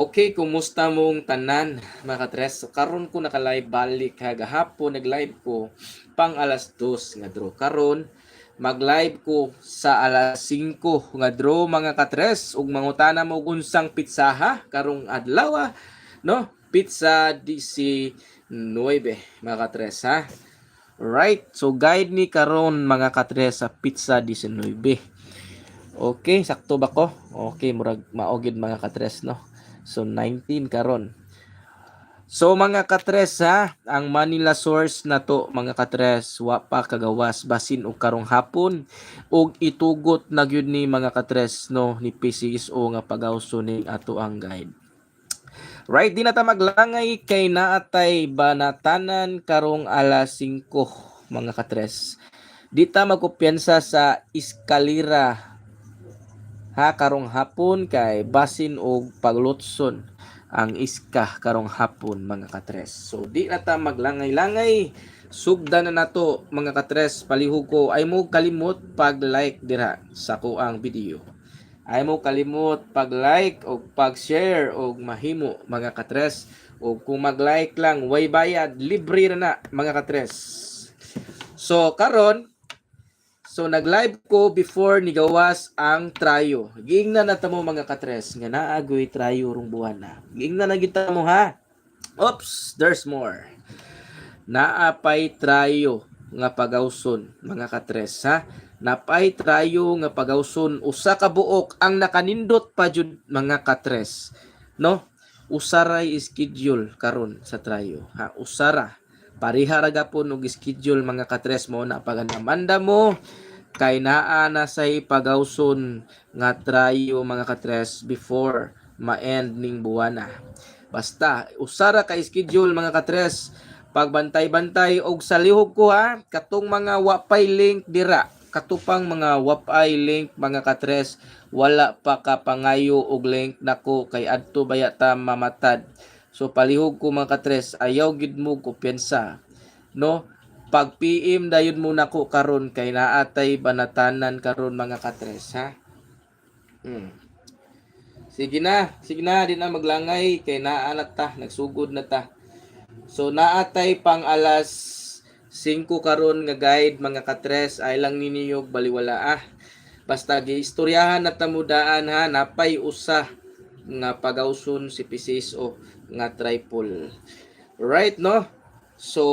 Okay, kumusta mong tanan mga katres? So, karon ko naka-live balik ha gahapon nag-live ko pang alas 2 nga dro. Karon mag-live ko sa alas 5 nga dro mga katres ug mangutana mo unsang pizza ha karong adlaw ah, no? Pizza DC 9 mga katres ha. Right, so guide ni karon mga katres sa pizza 19. Okay, sakto ba ko? Okay, murag maogid mga katres no. So 19 karon. So mga katres ha, ang Manila source na to mga katres wa pa kagawas basin og karong hapon ug itugot na gyud ni mga katres no ni PCSO nga pagawso ning ato ang guide. Right, di na ta maglangay kay naatay banatanan karong alas 5 mga katres. Di ta magkumpiyansa sa iskalira ha karong hapon kay basin og paglutson ang iska karong hapon mga katres. So di na ta maglangay-langay sugdan na nato mga katres palihog ko ay mo kalimot pag-like dira sa kuang video. Ay mo kalimot pag-like o pag-share o mahimo mga katres o kung mag-like lang way bayad libre na na mga katres. So karon So nag-live ko before ni gawas ang trayo. Giingnan na tamo mga katres nga naagoy trayo rong buwan na. Giingnan na gyud mo ha. Oops, there's more. Naapay trayo nga pagawson mga katres ha. Napay trayo nga pagawson usa ka buok ang nakanindot pa jud mga katres. No? Usaray schedule karon sa trayo ha. Usara Pariha ra gapon og schedule mga katres mo na paganamanda mo kay naa na say pagawson nga trayo mga katres before ma-end ning buwana. Basta usara ka schedule mga katres pagbantay-bantay og sa lihog ko ha katong mga wapay link dira katupang mga wapay link mga katres wala pa ka pangayo og link nako kay adto baya ta mamatad So palihog ko mga katres, ayaw gid mo kumpiyansa. No? Pag PM dayon mo nako karon kay naatay banatanan karon mga katres ha. Hmm. Sige na, sige na di na maglangay kay naa na ta, nagsugod na ta. So naatay pang alas 5 karon nga guide mga katres ay lang niniyog baliwala ah. Basta giistoryahan na tamudaan ha, napay usa nga pagawson si PCSO nga triple. Right, no? So,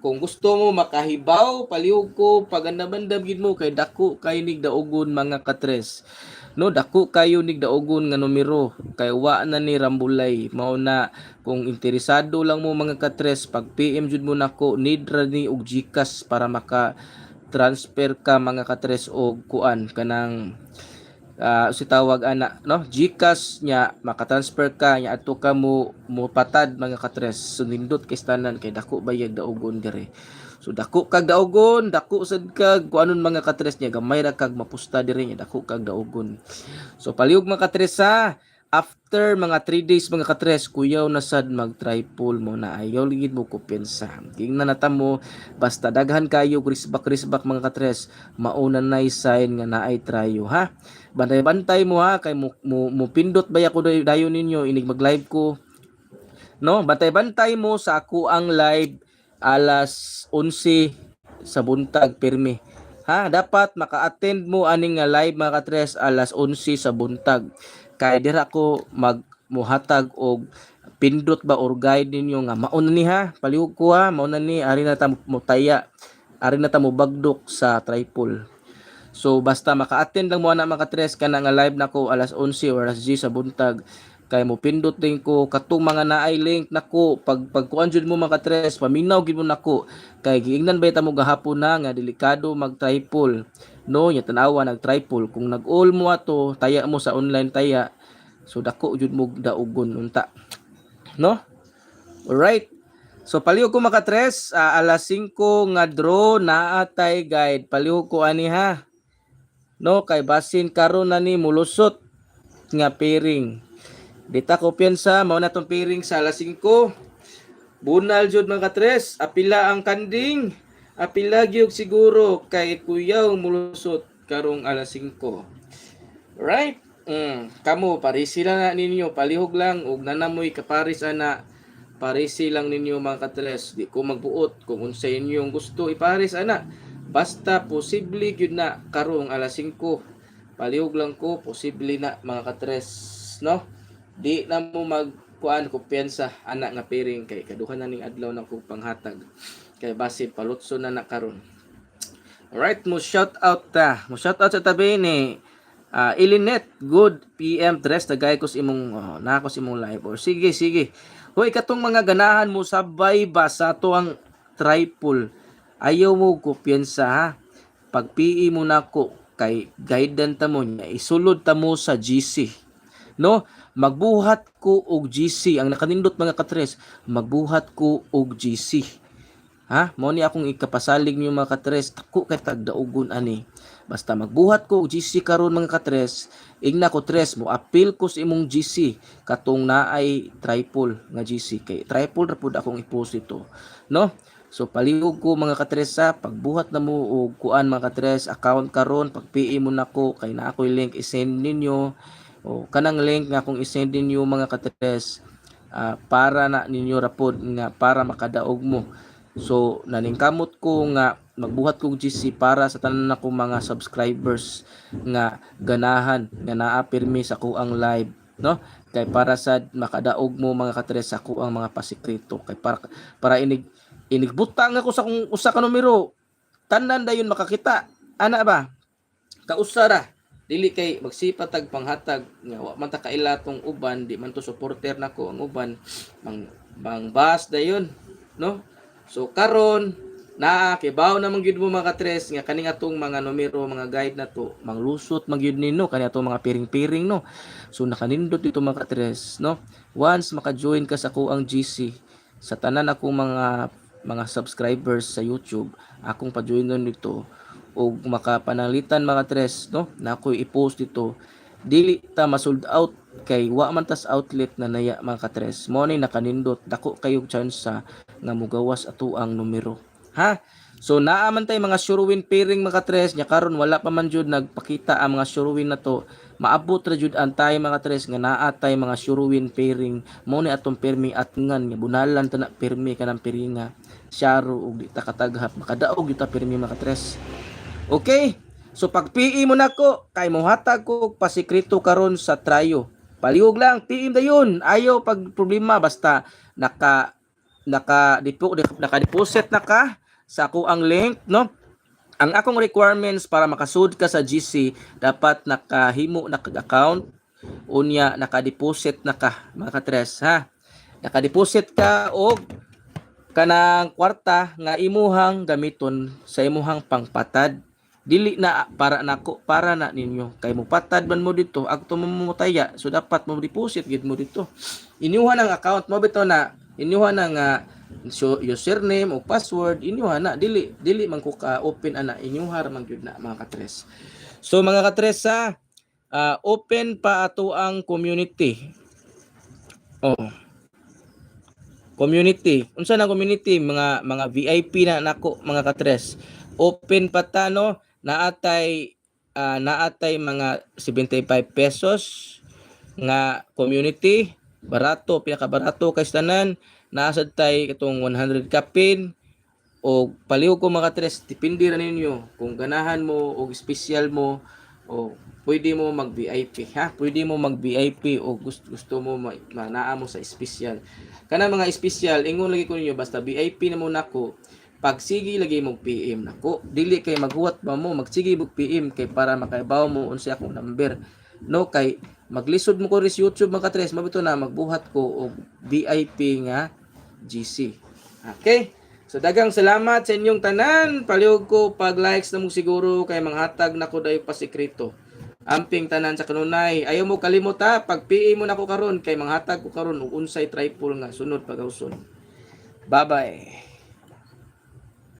kung gusto mo makahibaw, palihog ko, pagandabandab gid mo kay dako kay nig daogon mga katres. No, dako kayo nig daogon nga numero kay wa na ni rambulay. Mao na kung interesado lang mo mga katres, pag PM jud mo nako, need ra ni og GCash para maka transfer ka mga katres og kuan kanang uh, si tawag ana no? GCash nya makatransfer ka nya ato ka mo mo patad mga katres. So nindot kay tanan kay dako bayad daogon dire so dako kag daogon dako sad kag kuanon mga katres nya gamay ra kag mapusta dire nya dako kag daogon. So palihog mga katres ha after mga 3 days mga katres kuyaw na sad mag triple mo na. Ayaw ligid mo kupensa tingnan na mo. Basta daghan kayo risbak risbak mga katres. Mauna na sign nga naay trayo ha? Bantay-bantay mo ha? Kay mo, mo, mo pindot ba ako dayon ninyo? Inig mag-live ko. No? Bantay-bantay mo sa ako ang live alas 11 sa buntag pirmi ha dapat maka-attend mo aning nga live mga katres alas 11 sa buntag. Kay dira ko mag muhatag og pindot ba or guide ninyo nga mauna ni ha? Palihog ko ha? Mauna ni ari na ta mo taya ari na ta mo bagdok sa tripod so basta maka-attend lang mo na mga tres ka na nga live nako alas 11 or alas 10 sa buntag kay mo pindot din ko katong mga naay link nako pag pagkuan jud mo mga tres paminaw gid mo nako. Kay giingnan ba ta mo gahapon na nga delikado mag tripod no nya tanawa nag triple. Kung nag all mo ato taya mo sa online taya. So dako jud mo daugon unta. No? Alright. So palihog ko maka tres uh, alas 5 nga draw na atay guide. Palihog ko ani ha? No kay basin karon na ni mulusot nga pairing dita ko piyansa mao na tong pairing sa alas 5 bunal jud mga tres apila ang kanding Apila gyud siguro kay kuyaw mulusot karong alas 5. Right? Mm, kamo parisi lang na ninyo, palihog lang ug nanamoy kaparis ana. Parisi lang ninyo mga katres. Di ko magbuot kung unsa inyong gusto iparis ana. Basta posible gyud na karong alas 5. Palihog lang ko posible na mga katres, no? Di na mo mag kuan kumpiyansa ana nga piring kay kaduha na ning adlaw na kong panghatag. Kay base palutso na na karon. Alright, mo shout out ta. Mo shout out sa tabi ni ah Ilinet, good PM dress tagay ko sa imong oh, na ako sa imong live or sige sige. Hoy katong mga ganahan mo sabay ba sa to ang triple. Ayaw mo ko piyansa ha. Pag PE mo nako kay guidan ta mo niya isulod ta mo sa GC. No? Magbuhat ko og GC ang nakanindot mga katres, magbuhat ko og GC. Ha? Mo ni akong ikapasalig niyo mga katres, ako kay tagdaugon ani. Basta magbuhat ko og GC karon mga katres, igna ko tres mo appeal ko sa imong GC katong naay triple nga GC kay triple ra pud akong i-post ito. No? So palihog ko mga katres sa pagbuhat na mo og kuan mga katres account karon pag PE mo nako kay na ako'y link i-send ninyo o kanang link nga akong i-send ninyo mga katres ah, para na ninyo rapod nga para makadaog mo. So naningkamot ko nga magbuhat kog GC para sa tanan nako mga subscribers nga ganahan nga naa pirmi sa kuang live no? Kay para sa makadaog mo mga katres sa kuang mga pasikreto kay para para inig inigbutang ako sa kung usa ka numero. Tanan dayon makakita. Ana ba? Kausara dili kay magsipa tag panghatag nga wa man ta kaila tong uban di man to supporter nako ang uban. Mang bang bas dayon no? So karon na kibaw na man mo mga tres nga kani atong mga numero mga guide na to manglusot man gyud nino kani atong mga piring-piring no? So nakanindot dito mga tres no? Once maka-join ka sa ko ang GC sa tanan akong mga mga subscribers sa YouTube akong pa-join dito o makapanalitan mga tres no? Na ako'y i-post dito dili ta ma-sold out kay wa man tas outlet na naya mga katres mo ni nakanindot dako kayog chance nga mugawas ato ang numero. Ha? So naa man tay mga surewin pairing mga katres nya karon wala pa man jud nagpakita ang mga surewin na to. Maabot ra jud ang tay mga tres nga naa tay mga surewin pairing mo ni atong permi at ngan nga bunalan ta na permi kanang piringa. Syaro ug di ta kataghap. Makadaog kita permi mga katres Okay? So pag PE mo nako kay mohatag ko pasikrito karon sa trayo. Palihog lang, PM dayon. Ayaw pag problema basta naka naka dipo naka deposit na ka sa ako ang link, no? Ang akong requirements para makasud ka sa GC dapat nakahimo na account unya naka-deposit na ka mga katres ha. Naka-deposit ka og kanang kwarta nga imuhang gamiton sa imuhang pangpatad dili na para nako para na ninyo. Kay mo patad man mo dito agto mamutaya so dapat mo deposit gid mo dito. Inyuha ng account mo bitaw na inyuha ng uh, so, username o password inyuha na dili dili man ko ka open ana inyuha ra man gyud na mga katres. So mga katres sa ah, open pa ato ang community. Oh. Community. Unsa na community? Mga mga VIP na nako mga katres. Open pa ta no naatay ah, naatay mga 75 pesos nga community. Barato pinakabarato kay tanan naasad tay katong 100 kapin. O palihog ko mga tres depende ra ninyo kung ganahan mo o special mo o pwede mo mag VIP ha? Pwede mo mag VIP o gusto, gusto mo ma, manaa mo sa special. Kana mga special ingon lagi ko ninyo basta VIP na mo nako pag sige lagi mo PM nako dili kay maghuwat ba mo? Magsige mo PM kay para makaibaw mo unsa akong number. No kay maglisod mo ko ris YouTube mga tres. Mabito na magbuhat ko og VIP nga GC okay? So dagang salamat sa inyong tanan. Palihog ko pag likes na mo siguro kay manghatag nako dayo pa sekreto amping tanan sa kanunay. Ayaw mo kalimot ha? Pag PM mo nako karon kay manghatag ko karon og unsay triple nga sunod pagawson. Bye bye